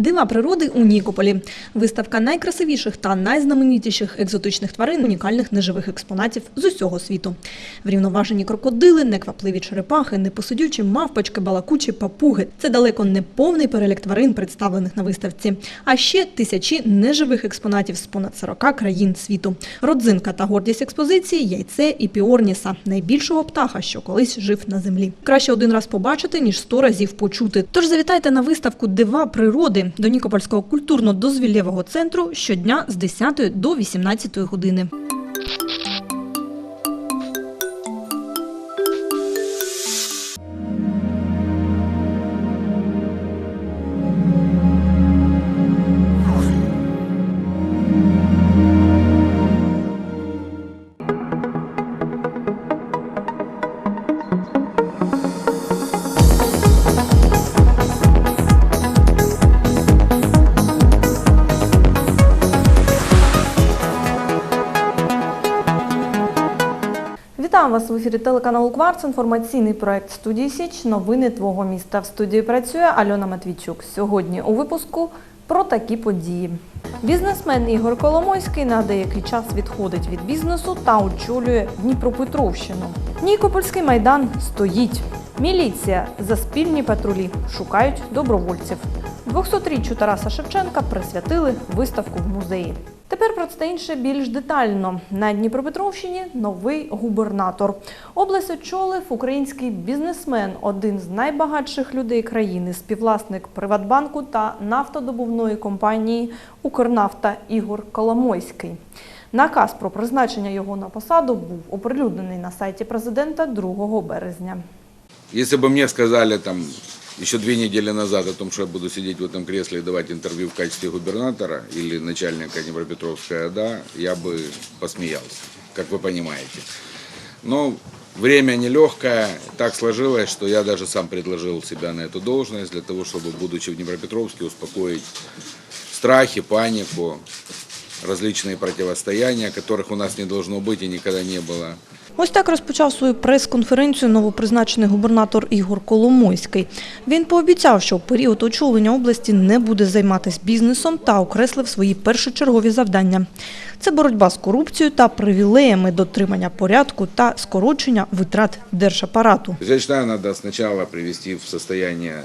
Дива природи у Нікополі. Виставка найкрасивіших та найзнаменитіших екзотичних тварин, унікальних неживих експонатів з усього світу. Врівноважені крокодили, неквапливі черепахи, непосидючі мавпочки, балакучі папуги. Це далеко не повний перелік тварин, представлених на виставці. А ще тисячі неживих експонатів з понад 40 країн світу. Родзинка та гордість експозиції яйце і піорніса, найбільшого птаха, що колись жив на землі. Краще один раз побачити, ніж сто разів почути. Тож завітайте на виставку Дива природи до Нікопольського культурно-дозвіллєвого центру щодня з 10 до 18 години. Вітаю в ефірі телеканалу Кварц. Інформаційний проект студії Січ. Новини твого міста. В студії працює Альона Матвійчук. Сьогодні у випуску про такі події. Бізнесмен Ігор Коломойський на деякий час відходить від бізнесу та очолює Дніпропетровщину. Нікопольський майдан стоїть. Міліція за спільні патрулі шукають добровольців. 200-річчю Тараса Шевченка присвятили виставку в музеї. Тепер про це інше більш детально. На Дніпропетровщині новий губернатор. Область очолив український бізнесмен, один з найбагатших людей країни, співвласник Приватбанку та нафтодобувної компанії Укрнафта Ігор Коломойський. Наказ про призначення його на посаду був оприлюднений на сайті президента 2 березня. Если бы мне сказали там еще две недели назад о том, что я буду сидеть в этом кресле и давать интервью в качестве губернатора или начальника Днепропетровской ОДА, я бы посмеялся, как вы понимаете. Но время нелегкое, так сложилось, что я даже сам предложил себя на эту должность для того, чтобы, будучи в Днепропетровске, успокоить страхи, панику, различные противостояния, которых у нас не должно быть и никогда не было. Ось так розпочав свою прес-конференцію новопризначений губернатор Ігор Коломойський. Він пообіцяв, що в період очолення області не буде займатися бізнесом та окреслив свої першочергові завдання. Це боротьба з корупцією та привілеями дотримання порядку та скорочення витрат держапарату. Считаю, надо сначала привести в состояние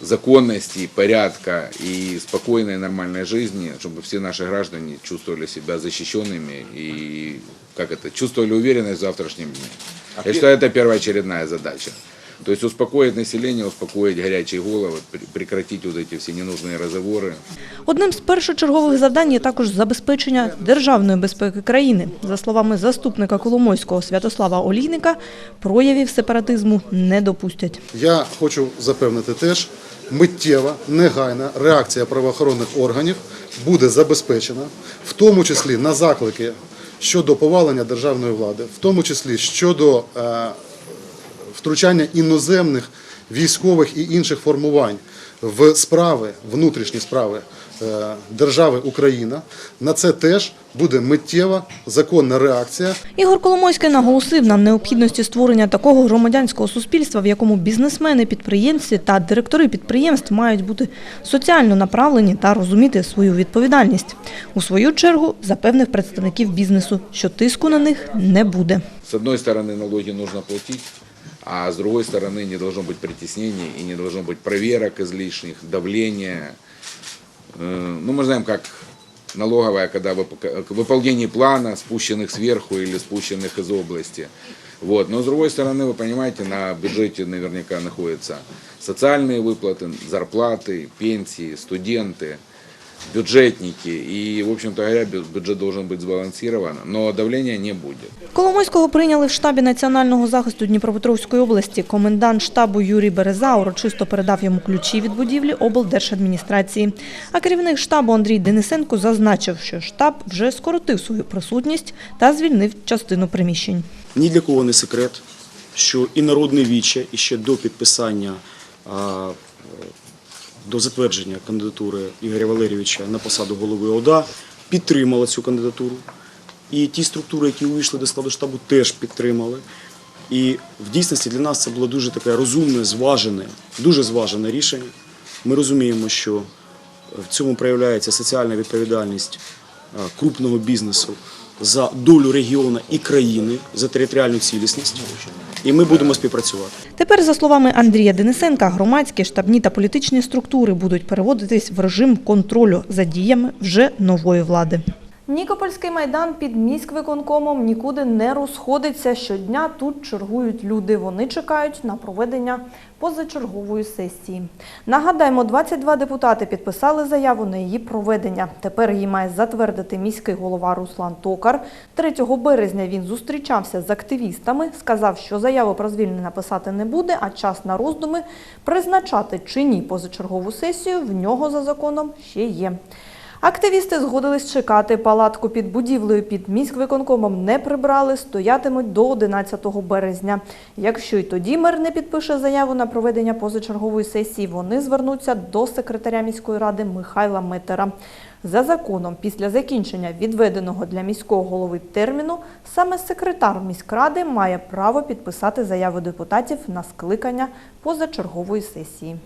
законности, порядка и спокойной нормальной жизни, чтобы все наши граждане чувствовали себя защищенными и как это, чувствовали уверенность в завтрашнем дне. Я считаю, это первоочередная задача. То есть успокоить население, успокоить горячие головы, пр- прекратить вот эти все ненужные разговоры. Одним з першочергових завдань є також забезпечення державної безпеки країни. За словами заступника Коломойського Святослава Олійника, проявів сепаратизму не допустять. Я хочу запевнити теж, миттєва, негайна реакція правоохоронних органів буде забезпечена, в тому числі на заклики щодо повалення державної влади, в тому числі щодо е, втручання іноземних військових і інших формувань в справи, внутрішні справи е, держави Україна. На це теж буде миттєва законна реакція. Ігор Коломойський наголосив на необхідності створення такого громадянського суспільства, в якому бізнесмени, підприємці та директори підприємств мають бути соціально направлені та розуміти свою відповідальність. У свою чергу запевнив представників бізнесу, що тиску на них не буде. С одной стороны, налоги нужно платить, а с другой стороны, не должно быть притеснений и не должно быть проверок излишних, давления. Э, Ну, мы знаем, как налоговая, когда к выполнении плана, спущенных сверху или спущенных из области. Вот. Но с другой стороны, вы понимаете, на бюджете наверняка находятся социальные выплаты, зарплаты, пенсии, студенты, бюджетники. И, в общем-то говоря, бюджет должен быть сбалансирован, но давления не будет. Коломойського прийняли в штабі національного захисту Дніпропетровської області. Комендант штабу Юрій Береза урочисто передав йому ключі від будівлі облдержадміністрації. А керівник штабу Андрій Денисенко зазначив, що штаб вже скоротив свою присутність та звільнив частину приміщень. Ні для кого не секрет, що і народне віче, і ще до підписання, до затвердження кандидатури Ігоря Валерійовича на посаду голови ОДА підтримала цю кандидатуру. І ті структури, які увійшли до складу штабу, теж підтримали. І в дійсності для нас це було дуже таке розумне, зважене, дуже зважене рішення. Ми розуміємо, що в цьому проявляється соціальна відповідальність е, крупного бізнесу за долю регіону і країни, за територіальну цілісність. І ми будемо співпрацювати. Тепер, за словами Андрія Денисенка, громадські, штабні та політичні структури будуть переводитись в режим контролю за діями вже нової влади. Нікопольський майдан під міськвиконкомом нікуди не розходиться. Щодня тут чергують люди. Вони чекають на проведення позачергової сесії. Нагадаємо, 22 депутати підписали заяву на її проведення. Тепер її має затвердити міський голова Руслан Токар. 3 березня він зустрічався з активістами, сказав, що заяву про звільнення писати не буде, а час на роздуми призначати чи ні позачергову сесію в нього за законом ще є. Активісти згодились чекати. Палатку під будівлею під міськвиконкомом не прибрали, стоятимуть до 11 березня. Якщо й тоді мер не підпише заяву на проведення позачергової сесії, вони звернуться до секретаря міської ради Михайла Метера. За законом, після закінчення відведеного для міського голови терміну, саме секретар міськради має право підписати заяву депутатів на скликання позачергової сесії.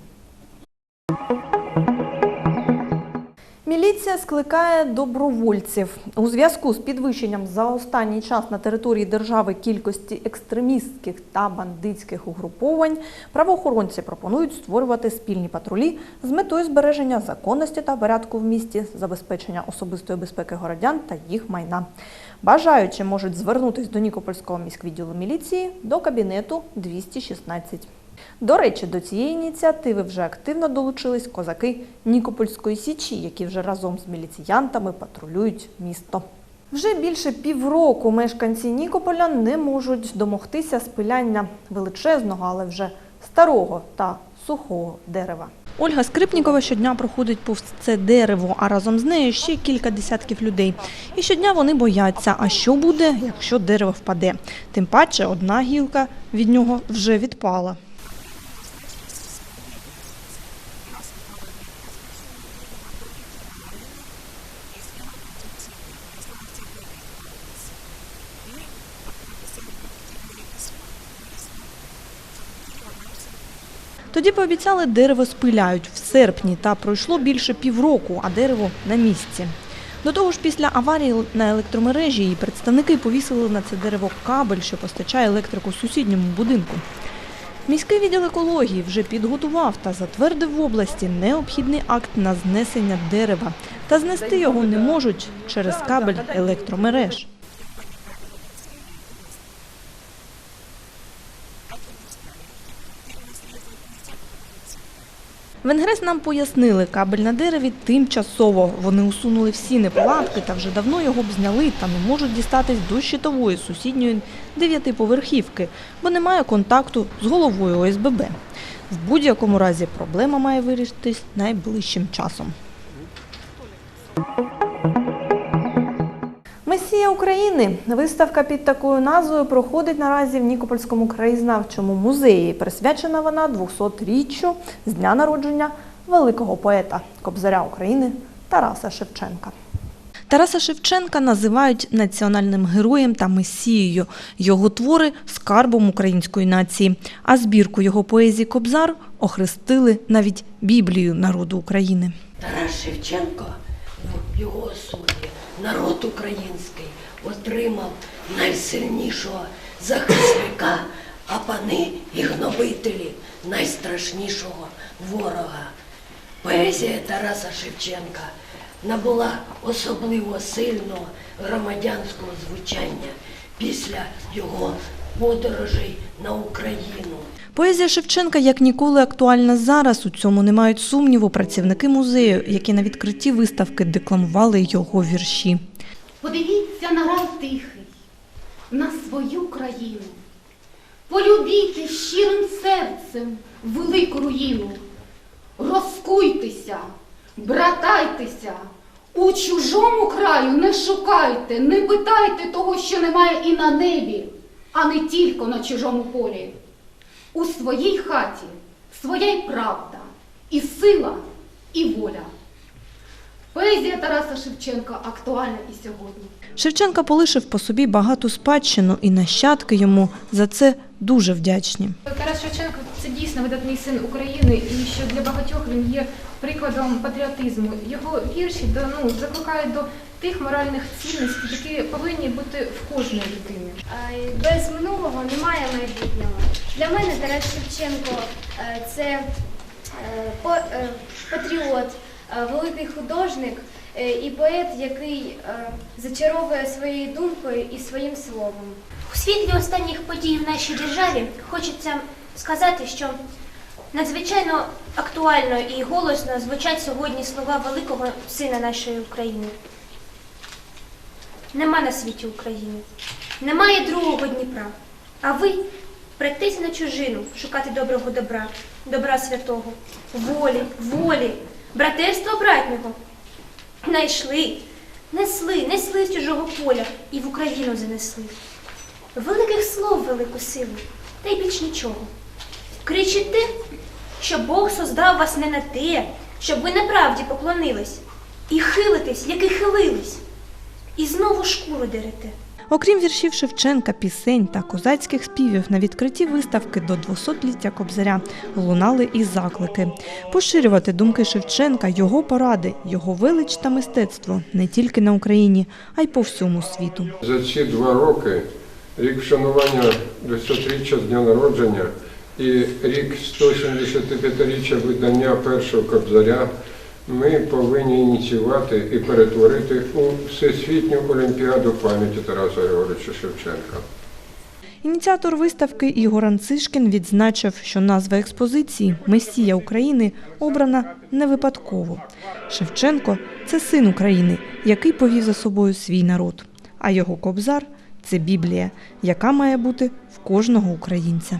Міліція скликає добровольців у зв'язку з підвищенням за останній час на території держави кількості екстремістських та бандитських угруповань. Правоохоронці пропонують створювати спільні патрулі з метою збереження законності та порядку в місті, забезпечення особистої безпеки городян та їх майна. Бажаючі можуть звернутися до Нікопольського міськвідділу міліції до кабінету 216. До речі, до цієї ініціативи вже активно долучились козаки Нікопольської січі, які вже разом з міліціянтами патрулюють місто. Вже більше півроку мешканці Нікополя не можуть домогтися спиляння величезного, але вже старого та сухого дерева. Ольга Скрипнікова щодня проходить повз це дерево, а разом з нею ще кілька десятків людей. І щодня вони бояться, а що буде, якщо дерево впаде. Тим паче одна гілка від нього вже відпала. Тоді пообіцяли, дерево спиляють в серпні, та пройшло більше півроку, а дерево на місці. До того ж, після аварії на електромережі її представники повісили на це дерево кабель, що постачає електрику сусідньому будинку. Міський відділ екології вже підготував та затвердив в області необхідний акт на знесення дерева. Та знести його не можуть через кабель електромереж. Венгрес нам пояснили, кабель на дереві тимчасово. Вони усунули всі неполадки та вже давно його б зняли та не можуть дістатись до щитової сусідньої дев'ятиповерхівки, бо немає контакту з головою ОСББ. В будь-якому разі проблема має вирішитись найближчим часом. України. Виставка під такою назвою проходить наразі в Нікопольському краєзнавчому музеї. Присвячена вона 200-річчю з дня народження великого поета Кобзаря України Тараса Шевченка. Тараса Шевченка називають національним героєм та месією. Його твори скарбом української нації. А збірку його поезії Кобзар охрестили навіть Біблію народу України. Тарас Шевченко його особі народ український отримав найсильнішого захисника, а пани і гнобителі найстрашнішого ворога. Поезія Тараса Шевченка набула особливо сильного громадянського звучання після його подорожей на Україну. Поезія Шевченка як ніколи актуальна зараз. У цьому не мають сумніву працівники музею, які на відкритті виставки декламували його вірші. Подивіться на рай тихий, на свою країну. Полюбіте щирим серцем велику руїну. Розкуйтеся, братайтеся, у чужому краю не шукайте, не питайте того, що немає і на небі, а не тільки на чужому полі. У своїй хаті своя й правда, і сила, і воля. Поезія Тараса Шевченка актуальна і сьогодні. Шевченка полишив по собі багату спадщину, і нащадки йому за це дуже вдячні. Тарас Шевченко це дійсно видатний син України, і що для багатьох він є прикладом патріотизму. Його вірші до, ну, закликають до тих моральних цінностей, які повинні бути в кожної людини. Без минулого немає майбутнього. Для мене Тарас Шевченко е, це е, по- е, патріот, великий художник е, і поет, який е, зачаровує своєю думкою і своїм словом. У світлі останніх подій в нашій державі хочеться сказати, що надзвичайно актуально і голосно звучать сьогодні слова великого сина нашої України. Нема на світі України, немає другого Дніпра. А ви прийдете на чужину шукати доброго добра, добра святого, волі, волі, братерства братнього. Найшли, несли, несли з чужого поля і в Україну занесли. Великих слов велику силу, та й більш нічого. Кричите, що Бог создав вас не на те, щоб ви неправді поклонились, і хилитесь, як і хилились, і знову шкуру дерете. Окрім віршів Шевченка, пісень та козацьких співів на відкритті виставки до 200-ліття Кобзаря лунали і заклики поширювати думки Шевченка, його поради, його велич та мистецтво не тільки на Україні, а й по всьому світу. За ці два роки рік вшанування 200-річчя з дня народження і рік 175-річчя видання першого кобзаря ми повинні ініціювати і перетворити у Всесвітню Олімпіаду пам'яті Тараса Григоровича Шевченка. Ініціатор виставки Ігор Анцишкін відзначив, що назва експозиції Месія України обрана не випадково. Шевченко це син України, який повів за собою свій народ. А його кобзар це Біблія, яка має бути в кожного українця.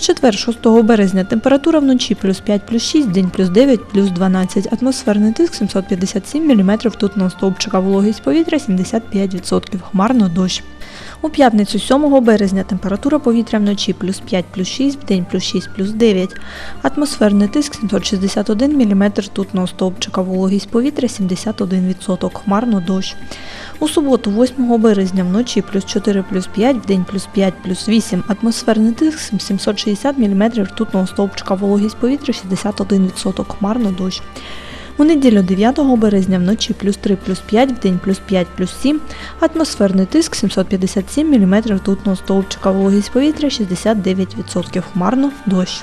Четвер, 6 березня, температура вночі плюс 5, плюс 6, день плюс 9, плюс 12, атмосферний тиск 757 мм ртутного стовпчика, вологість повітря 75%, хмарно дощ. У п'ятницю 7 березня температура повітря вночі плюс 5, плюс 6, день плюс 6, плюс 9, атмосферний тиск 761 мм ртутного стовпчика, вологість повітря 71%, хмарно дощ. У суботу, 8 березня, вночі плюс 4, плюс 5, вдень плюс 5, плюс 8, атмосферний тиск 760 мм ртутного стовпчика, вологість повітря 61%, хмарно дощ. У неділю 9 березня вночі плюс 3, плюс 5, вдень плюс 5, плюс 7, атмосферний тиск 757 мм ртутного стовпчика, вологість повітря 69%, хмарно дощ.